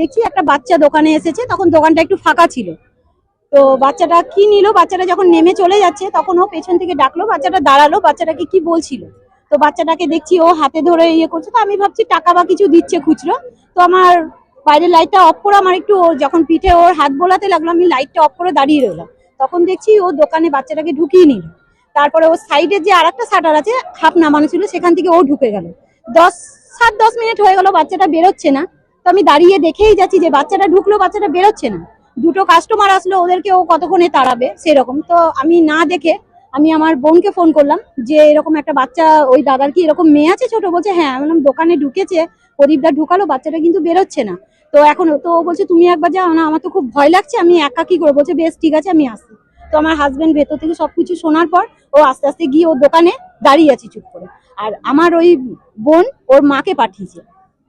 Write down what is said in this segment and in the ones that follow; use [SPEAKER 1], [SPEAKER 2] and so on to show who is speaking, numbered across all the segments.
[SPEAKER 1] দেখি একটা বাচ্চা দোকানে এসেছে, তখন দোকানটা একটু ফাঁকা ছিল। তো বাচ্চাটা কি নিল? বাচ্চাটা যখন নেমে চলে যাচ্ছে, তখন ও পেছন থেকে ডাকলো, বাচ্চাটা দাঁড়াল, বাচ্চাটাকে কি বলছিল? তো বাচ্চাটাকে দেখছি ও হাতে ধরে ইয়ে করছে, তো আমি ভাবছি টাকা বা কিছু দিচ্ছে খুচরো। তো আমার বাইরের লাইটটা অফ করে আমার একটু যখন পিঠে ওর হাত বোলাতে লাগল, আমি লাইটটা অফ করে দাঁড়িয়ে রইলাম। তখন দেখছি ও দোকানে বাচ্চাটাকে ঢুকিয়ে নিল। তারপরে ও সাইডে যে আর একটা শাটার আছে হাফ নামানো ছিল, সেখান থেকে ও ঢুকে গেল। দশ, সাত, দশ মিনিট হয়ে গেল, বাচ্চাটা বেরোচ্ছে না। তো আমি দাঁড়িয়ে দেখেই যাচ্ছি যে বাচ্চাটা ঢুকলো, বাচ্চাটা বেরোচ্ছে না। দুটো কাস্টমার আসলো, ওদেরকে ও কতক্ষণে তাড়াবে, সেরকম। তো আমি না দেখে আমি আমার বোনকে ফোন করলাম যে, এরকম একটা বাচ্চা, ওই দাদার কি এরকম মেয়ে আছে ছোট? বলছে হ্যাঁ। আমি বললাম, দোকানে ঢুকেছে। প্রদীপদা ঢুকালো, বাচ্চাটা কিন্তু বেরোচ্ছে না। তো এখন তো বলছে, তুমি একবার যাও না, আমার তো খুব ভয় লাগছে, আমি একা কি করে বলছে, বেশ, ঠিক আছে, আমি আসি। তো আমার হাজবেন্ড ভেতর থেকে সবকিছু শোনার পর ও আস্তে আস্তে গিয়ে ওর দোকানে দাঁড়িয়ে আছে চুপ করে। আর আমার ওই বোন ওর মাকে পাঠিয়েছে।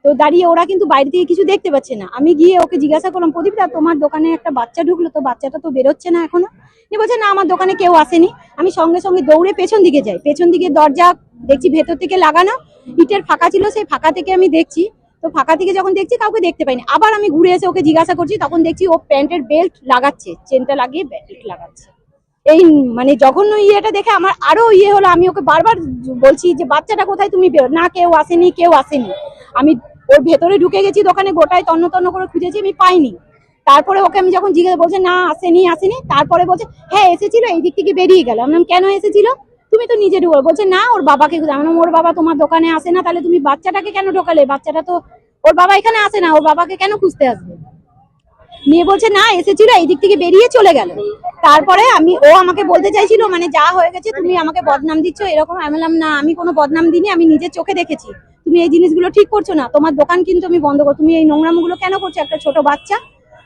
[SPEAKER 1] তো দাঁড়িয়ে ওরা কিন্তু বাইরে থেকে কিছু দেখতে পাচ্ছে না। আমি গিয়ে ওকে জিজ্ঞাসা করলাম, প্রদীপ দা, তোমার দোকানে একটা বাচ্চা ঢুকলো, তো বাচ্চাটা তো বেরোচ্ছে না এখনও? নিয়ে বলছে, না, আমার দোকানে কেউ আসেনি। আমি সঙ্গে সঙ্গে দৌড়ে পেছন দিকে যাই। পেছন দিকে দরজা দেখছি, ভেতর থেকে লাগানো, ইটের ফাঁকা ছিল, সেই ফাঁকা থেকে আমি দেখছি। তো ফাঁকা থেকে যখন দেখছি, কাউকে দেখতে পাইনি। আবার আমি ঘুরে এসে ওকে জিজ্ঞাসা করছি, তখন দেখছি ও প্যান্টের বেল্ট লাগাচ্ছে, চেনটা লাগিয়ে বেল্ট লাগাচ্ছে। এই মানে জঘন্য ইয়েটা দেখে আমার আরও ইয়ে হলো, আমি ওকে বারবার বলছি যে, বাচ্চাটা কোথায়? তুমি না, কেউ আসেনি কেউ আসেনি। আমি ওর ভেতরে ঢুকে গেছি, দোকানে গোটায় তন্ন তন্ন করে খুঁজেছি, আমি পাইনি। তারপরে ওকে আমি যখন জিজ্ঞেস, বলছে, না, আসেনি আসেনি। তারপরে বলছে হ্যাঁ এসেছিল এই দিক থেকে বেরিয়ে গেল। আমি কেন এসেছিল? তুমি তো নিজে ঢুকো বলছে, না, ওর বাবাকে ওর বাবা তোমার দোকানে আসে না, তাহলে তুমি বাচ্চাটাকে কেন ঢোকালে? বাচ্চাটা তো, ওর বাবা এখানে আসে না, ওর বাবাকে কেন খুঁজতে আসবে? মেয়ে বলছে, না, এসেছিল, এই দিক থেকে বেরিয়ে চলে গেল। তারপরে আমি, ও আমাকে বলতে চাইছিল মানে যা হয়ে গেছে, তুমি আমাকে বদনাম দিচ্ছ? এরকম আমি বললাম, না, আমি কোনো বদনাম দিইনি, আমি নিজের চোখে দেখেছি। তুমি এই জিনিসগুলো ঠিক করছ না। তোমার দোকান কিন্তু আমি বন্ধ করো, তুমি এই নোংরামগুলো কেন করছ? একটা ছোট বাচ্চা,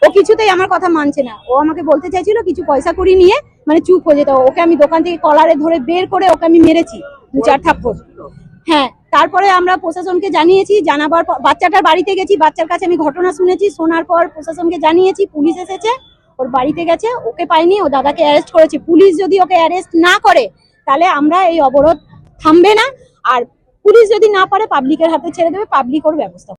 [SPEAKER 1] ও কিছুতেই আমার কথা মানছে না। ও আমাকে বলতে চাইছিল, কিছু পয়সা করি নিয়ে মানে চুপ হয়ে যেত। ওকে আমি দোকান থেকে কলারে ধরে বের করে ওকে আমি মেরেছি, দু চার থাপ্পড়। হ্যাঁ তারপরে আমরা প্রশাসনকে জানিয়েছি, জানাবার পর বাচ্চাটার বাড়িতে গেছি, বাচ্চার কাছে আমি ঘটনা শুনেছি, শোনার পর প্রশাসনকে জানিয়েছি, পুলিশ এসেছে, ওর বাড়িতে গেছে, ওকে পাইনি ও দাদাকে অ্যারেস্ট করেছে। পুলিশ যদি ওকে অ্যারেস্ট না করে, তাহলে আমরা এই অবরোধ থামবে না। আর পুলিশ যদি না পারে পাবলিকের হাতে ছেড়ে দেবে পাবলিক ওর ব্যবস্থা